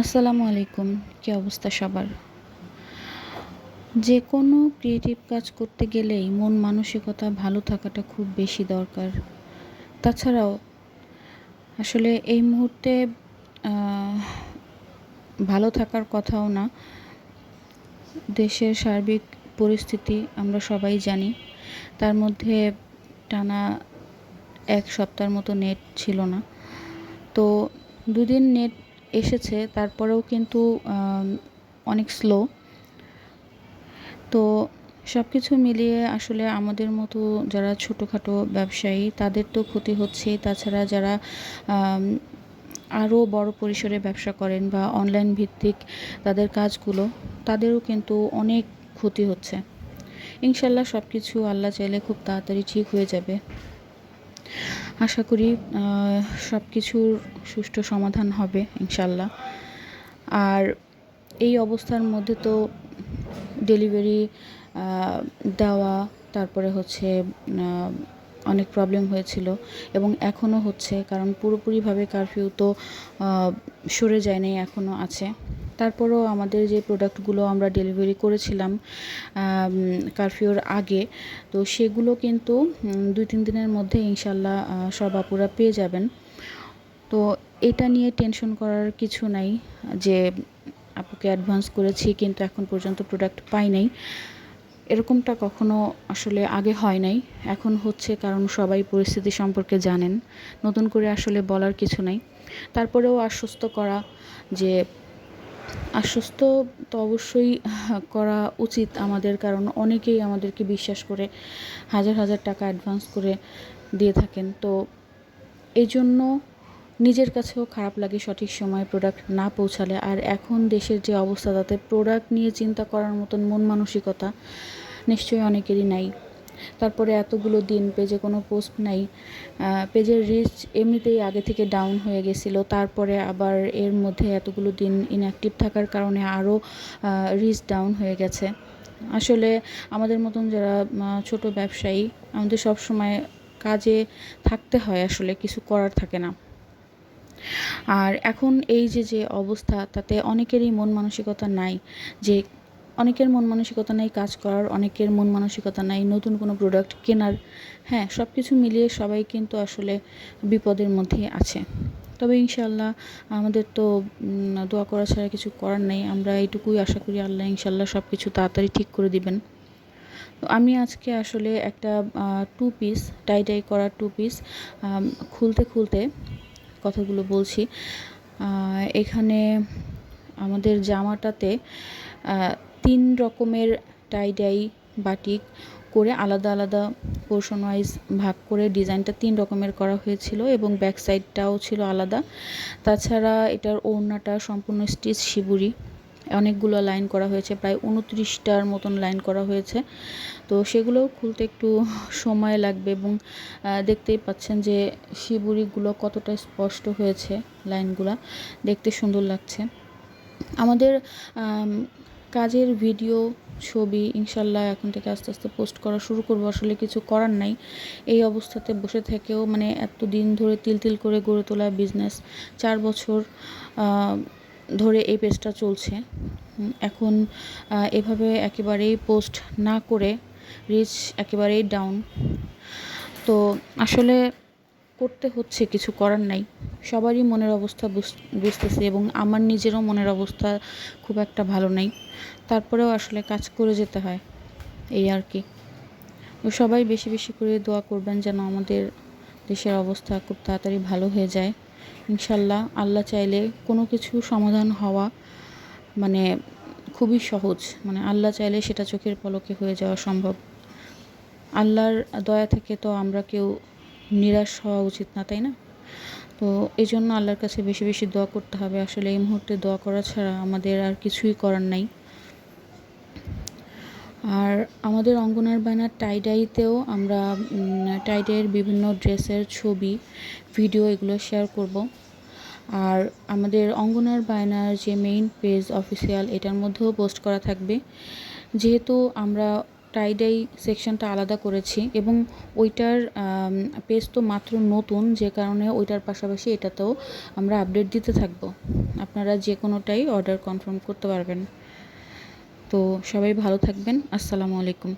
আসসালামু আলাইকুম। কী অবস্থা সবার? যে কোনো ক্রিয়েটিভ কাজ করতে গেলেই মন মানসিকতা ভালো থাকাটা খুব বেশি দরকার। তাছাড়াও আসলে এই মুহূর্তে ভালো থাকার কথাও না। দেশের সার্বিক পরিস্থিতি আমরা সবাই জানি। তার মধ্যে টানা এক সপ্তাহের মতো নেট ছিল না। তো দুদিন নেট এসেছে, তারপরেও কিন্তু অনেক স্লো তো সব কিছু মিলিয়ে আসলে আমাদের মতো যারা ছোটোখাটো ব্যবসায়ী, তাদের তো ক্ষতি হচ্ছে। তাছাড়া যারা আরও বড় পরিসরে ব্যবসা করেন বা অনলাইন ভিত্তিক তাদের কাজগুলো, তাদেরও কিন্তু অনেক ক্ষতি হচ্ছে। ইনশাল্লাহ সব কিছু আল্লাহ চাইলে খুব তাড়াতাড়ি ঠিক হয়ে যাবে। আশা করি সব কিছুর সুষ্ঠু সমাধান হবে, ইনশাল্লাহ। আর এই অবস্থার মধ্যে তো ডেলিভারি দেওয়া, তারপরে হচ্ছে অনেক প্রবলেম হয়েছিল এবং এখনও হচ্ছে, কারণ পুরোপুরিভাবে কারফিউ তো সরে যায়নি এখনও আছে। তারপরেও আমাদের যে প্রোডাক্টগুলো আমরা ডেলিভারি করেছিলাম কারফিউর আগে, তো সেগুলো কিন্তু দুই তিন দিনের মধ্যে ইনশাল্লাহ সব আপুরা পেয়ে যাবেন। তো এটা নিয়ে টেনশন করার কিছু নাই, যে আপুকে অ্যাডভান্স করেছি কিন্তু এখন পর্যন্ত প্রোডাক্ট পাই নাই। এরকমটা কখনো আসলে আগে হয় নাই, এখন হচ্ছে কারণ সবাই পরিস্থিতি সম্পর্কে জানেন, নতুন করে আসলে বলার কিছু নাই। তারপরেও আশ্বস্ত করা যে আশ্বস্ত তো অবশ্যই করা উচিত আমাদের, কারণ অনেকেই আমাদেরকে বিশ্বাস করে হাজার হাজার টাকা অ্যাডভান্স করে দিয়ে থাকেন। তো এই জন্য নিজের কাছেও খারাপ লাগে সঠিক সময়ে প্রোডাক্ট না পৌঁছালে। আর এখন দেশের যে অবস্থা, তাতে প্রোডাক্ট নিয়ে চিন্তা করার মতন মন মানসিকতা নিশ্চয়ই অনেকেরই নাই। তারপরে এতগুলো দিন পেজে কোনো পোস্ট নাই। পেজের রিচ এমনিতেই আগে থেকে ডাউন হয়ে গেছিল। তারপরে আবার এর মধ্যে এতগুলো দিন ইনঅ্যাক্টিভ থাকার কারণে আরও রিচ ডাউন হয়ে গেছে। আসলে আমাদের মতন যারা ছোট ব্যবসায়ী, আমাদের সব সময় কাজে থাকতে হয় আসলে, কিছু করার থাকে না। আর এখন এই যে যে অবস্থা, তাতে অনেকেরই মন মানসিকতা নাই যে অনেকের মন মানসিকতা নেই কাজ করার, অনেকের মন মানসিকতা নেই নতুন কোনো প্রোডাক্ট কেনার। হ্যাঁ সব কিছু মিলিয়ে সবাই কিন্তু আসলে বিপদের মধ্যে আছে। তবে ইনশাল্লাহ আমাদের তো দোয়া করা ছাড়া কিছু করার নেই। আমরা এইটুকুই আশা করি আল্লাহ ইনশাল্লাহ সব কিছু তাড়াতাড়ি ঠিক করে দিবেন। তো আমি আজকে আসলে একটা টু পিস টাই টাই করা টু পিস খুলতে খুলতে কথাগুলো বলছি। এখানে আমাদের জামাটাতে তিন রকমের টাই ডাই বাটিক করে আলাদা আলাদা পোর্শন ওয়াইজ ভাগ করে ডিজাইনটা তিন রকমের করা হয়েছিল এবং ব্যাক সাইডটাও ছিল আলাদা। তাছাড়া এটার ওড়নাটা সম্পূর্ণ স্টিচ শিবুরি। অনেকগুলো লাইন করা হয়েছে প্রায় উনত্রিশটার মতন লাইন করা হয়েছে। তো সেগুলো খুলতে একটু সময় লাগবে এবং দেখতেই পাচ্ছেন যে শিবুরিগুলো কতটা স্পষ্ট হয়েছে লাইনগুলো দেখতে সুন্দর লাগছে। আমাদের আম, কাজের ভিডিও, ছবি, ইনশাল্লাহ এখন থেকে আস্তে আস্তে পোস্ট করা শুরু করব। আসলে কিছু করার নাই। এই অবস্থাতে বসে থেকেও মানে এত দিন ধরে তিল তিল করে গড়ে তোলা বিজনেস চার বছর ধরে এই পেজটা চলছে। এখন এভাবে একেবারেই পোস্ট না করে রিচ একেবারেই ডাউন তো আসলে করতে হচ্ছে, কিছু করার নাই। সবারই মনের অবস্থা বুঝ- বুঝতেছি এবং আমার নিজেরও মনের অবস্থা খুব একটা ভালো নাই। তারপরেও আসলে কাজ করে যেতে হয়, এই আর কি। সবাই বেশি বেশি করে দোয়া করবেন যেন আমাদের দেশের অবস্থা খুব তাড়াতাড়ি ভালো হয়ে যায়। ইনশাল্লাহ আল্লাহ চাইলে কোনো কিছু সমাধান হওয়া মানে খুবই সহজ। মানে আল্লাহ চাইলে সেটা চোখের পলকে হয়ে যাওয়া সম্ভব। আল্লাহর দয়া থেকে তো আমরা কেউ নিরাশ হওয়া উচিত না, তাই না? তো এই জন্য আল্লাহর কাছে বেশি বেশি দোয়া করতে হবে। আসলে এই মুহূর্তে দোয়া করা ছাড়া আমাদের আর কিছুই করার নাই। আর আমাদের অঙ্গনার বায়নার টাইডাইতেও আমরা টাইডাইয়ের বিভিন্ন ড্রেসের ছবি ভিডিও এগুলো শেয়ার করব। আর আমাদের অঙ্গনার বায়নার যে মেইন পেজ অফিসিয়াল এটার মধ্যেও পোস্ট করা থাকবে। যেহেতু আমরা টাইডাই সেকশনটা আলাদা করেছি এবং ওইটার পেজ তো মাত্র নতুন, যে কারণে ওইটার পাশাপাশি এটাতেও আমরা আপডেট দিতে থাকব। আপনারা যে কোনোটাই অর্ডার কনফার্ম করতে পারবেন। তো সবাই ভালো থাকবেন। আসসালামু আলাইকুম।